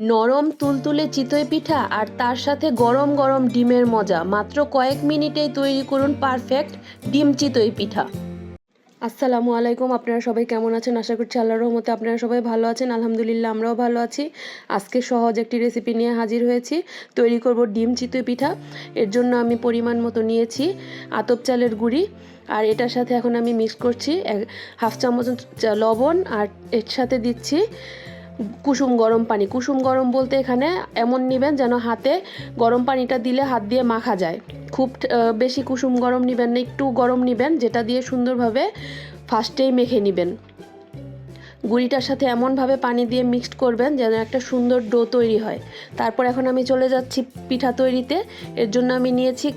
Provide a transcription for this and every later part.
নরম তুলতুলে চিতই পিঠা আর তার সাথে গরম গরম ডিমের মজা। মাত্র কয়েক মিনিটেই তৈরি করুন পারফেক্ট ডিম চিতই পিঠা। আসসালামু আলাইকুম, আপনারা সবাই কেমন আছেন? আশা করছি আল্লাহর রহমতে আপনারা সবাই ভালো আছেন। আলহামদুলিল্লাহ, আমরাও ভালো আছি। আজকে সহজ একটি রেসিপি নিয়ে হাজির হয়েছি। তৈরি করব ডিম চিতই পিঠা। এর জন্য আমি পরিমাণ মতো নিয়েছি আতপ চালের গুঁড়ি। আর এটার সাথে এখন আমি মিক্স করছি হাফ চামচ লবণ। আর এর সাথে দিচ্ছি কুসুম গরম পানি। কুসুম গরম বলতে এখানে এমন নেবেন যেন হাতে গরম পানিটা দিলে হাত দিয়ে মাখা যায়। খুব বেশি কুসুম গরম নেবেন না, একটু গরম নেবেন, যেটা দিয়ে সুন্দরভাবে ফার্স্টেই মেখে নেবেন। গুঁড়িটার সাথে এমনভাবে পানি দিয়ে মিক্সড করবেন যেন একটা সুন্দর ডো তৈরি হয়। তারপর এখন আমি চলে যাচ্ছি পিঠা তৈরিতে। এর জন্য আমি নিয়েছি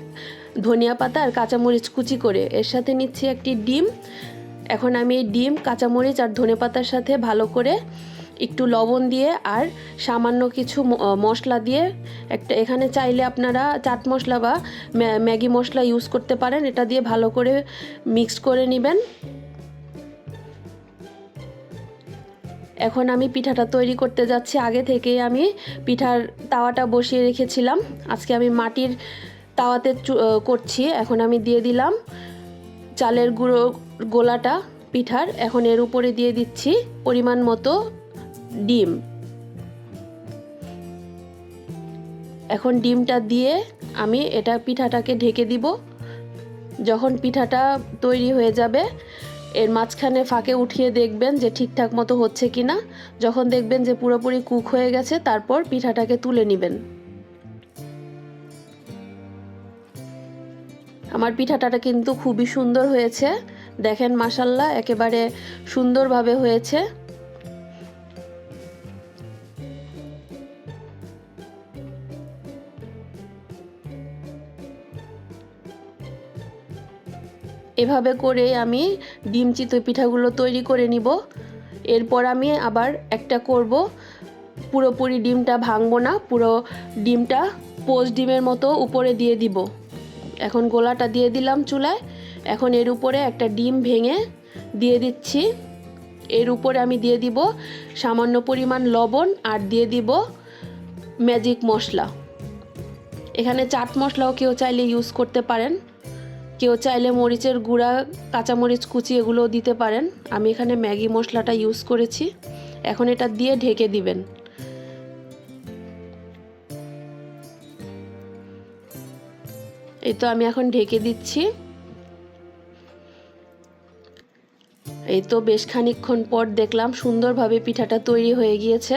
ধনিয়া পাতা আর কাঁচামরিচ কুচি করে। এর সাথে নিচ্ছি একটি ডিম। এখন আমি এই ডিম, কাঁচামরিচ আর ধনে পাতার সাথে ভালো করে একটু লবণ দিয়ে আর সামান্য কিছু মশলা দিয়ে একটা, এখানে চাইলে আপনারা চাট মশলা বা ম্যা- ম্যাগি মশলা ইউজ করতে পারেন। এটা দিয়ে ভালো করে মিক্স করে নেবেন। এখন আমি পিঠাটা তৈরি করতে যাচ্ছি। আগে থেকেই আমি পিঠার তাওয়াটা বসিয়ে রেখেছিলাম। আজকে আমি মাটির তাওয়াতে করছি। এখন আমি দিয়ে দিলাম চালের গুঁড়ো গোলাটা পিঠার। এখন এর উপরে দিয়ে দিচ্ছি পরিমাণ মতো ডিম। এখন ডিমটা দিয়ে আমি এটা পিঠাটাকে ঢেকে দিব। যখন পিঠাটা তৈরি হয়ে যাবে, এর মাঝখানে ফাঁকে উঠিয়ে দেখবেন যে ঠিকঠাক মতো হচ্ছে কি না যখন দেখবেন যে পুরোপুরি কুক হয়ে গেছে, তারপর পিঠাটাকে তুলে নেবেন। আমার পিঠাটা কিন্তু খুবই সুন্দর হয়েছে। দেখেন মাসাল্লাহ একেবারে সুন্দরভাবে হয়েছে। এভাবে করে আমি ডিম চিতই পিঠাগুলো তৈরি করে নিব। এরপর আমি আবার একটা করব। পুরোপুরি ডিমটা ভাঙবো না, পুরো ডিমটা পোস্ট ডিমের মতো উপরে দিয়ে দিব। এখন গোলাটা দিয়ে দিলাম চুলায়। এখন এর উপরে একটা ডিম ভেঙে দিয়ে দিচ্ছি। এর উপরে আমি দিয়ে দিব সামান্য পরিমাণ লবণ আর দিয়ে দিব ম্যাজিক মশলা। এখানে চাট মশলাও কেউ চাইলে ইউজ করতে পারেন। কেউ চাইলে মরিচের গুঁড়া, কাঁচামরিচ, কুচি এগুলোও দিতে পারেন। আমি এখানে ম্যাগি মশলাটা ইউজ করেছি। এখন এটা দিয়ে ঢেকে দিবেন। এই তো আমি এখন ঢেকে দিচ্ছি। এই তো বেশ খানিকক্ষণ পর দেখলাম সুন্দরভাবে পিঠাটা তৈরি হয়ে গিয়েছে।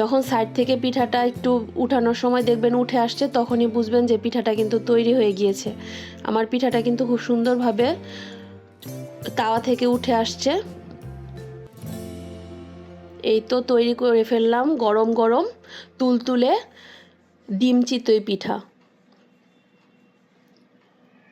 যখন সাইড থেকে পিঠাটা একটু উঠানোর সময় দেখবেন উঠে আসছে, তখনই বুঝবেন যে পিঠাটা কিন্তু তৈরি হয়ে গিয়েছে। আমার পিঠাটা কিন্তু খুব সুন্দরভাবে তাওয়া থেকে উঠে আসছে। এই তো তৈরি করে ফেললাম, গরম গরম তুলতুলে ডিম চিতই পিঠা।